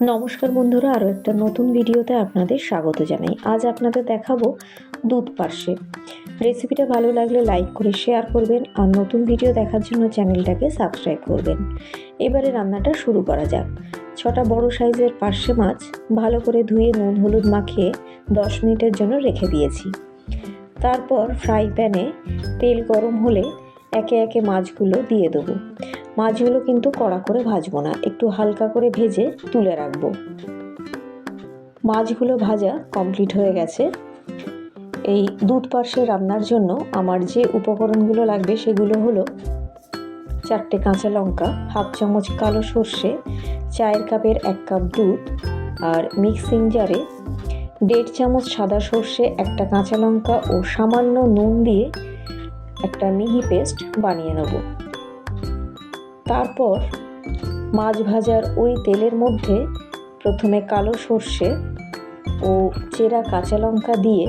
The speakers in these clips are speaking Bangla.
নমস্কার বন্ধুরা আরও একটা নতুন ভিডিওতে আপনাদের স্বাগত জানাই। আজ আপনাদের দেখাবো দুধ পার্শ্বে। রেসিপিটা ভালো লাগলে লাইক করে শেয়ার করবেন আর নতুন ভিডিও দেখার জন্য চ্যানেলটাকে সাবস্ক্রাইব করবেন। এবারে রান্নাটা শুরু করা যাক। ছটা বড় সাইজের পার্শে মাছ ভালো করে ধুয়ে নুন, হলুদ মাখিয়ে দশ মিনিটের জন্য রেখে দিয়েছি। তারপর ফ্রাই প্যানে তেল গরম হলে একে একে মাছগুলো দিয়ে দেবো। মাছগুলো কিন্তু কড়া করে ভাজবো না, একটু হালকা করে ভেজে তুলে রাখব। মাছগুলো ভাজা কমপ্লিট হয়ে গেছে। এই দুধ পার্শ্বে রান্নার জন্য আমার যে উপকরণগুলো লাগবে সেগুলো হলো চারটে কাঁচা লঙ্কা, হাফ চামচ কালো সর্ষে, চায়ের কাপের এক কাপ দুধ আর মিক্সিং জারে দেড় চামচ সাদা সর্ষে, একটা কাঁচা লঙ্কা ও সামান্য নুন দিয়ে একটা মিহি পেস্ট বানিয়ে নেব। তারপর মাছ ভাজার ওই তেলের মধ্যে প্রথমে কালো সর্ষে ও চেরা কাঁচা লঙ্কা দিয়ে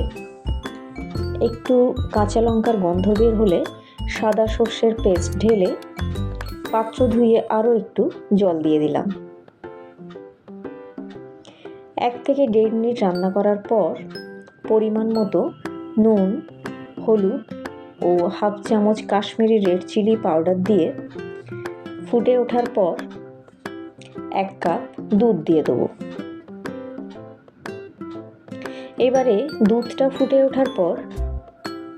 একটু কাঁচা লঙ্কার গন্ধ বের হলে সাদা সর্ষের পেস্ট ঢেলে পাত্র ধুয়ে আরও একটু জল দিয়ে দিলাম। এক থেকে দেড় মিনিট রান্না করার পর পরিমাণ মতো নুন, হলুদ ও হাফ চামচ কাশ্মীরি রেড চিলি পাউডার দিয়ে ফুটে ওঠার পর এক কাপ দুধ দিয়ে দেবো। এবারে দুধটা ফুটে ওঠার পর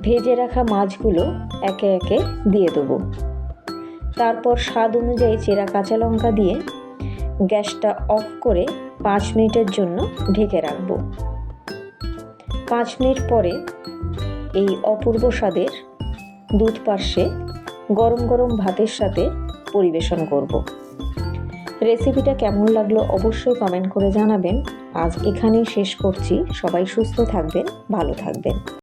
ভেজে রাখা মাছগুলো একে একে দিয়ে দেবো। তারপর স্বাদ অনুযায়ী চেরা কাঁচা লঙ্কা দিয়ে গ্যাসটা অফ করে পাঁচ মিনিটের জন্য ঢেকে রাখব। পাঁচ মিনিট পরে এই অপূর্ব স্বাদের দুধ পার্শ্বে গরম গরম ভাতের সাথে পরিবেশন করব। রেসিপিটা কেমন লাগল অবশ্যই কমেন্ট করে জানাবেন। আজ এখানেই শেষ করছি। সবাই সুস্থ থাকবেন, ভালো থাকবেন।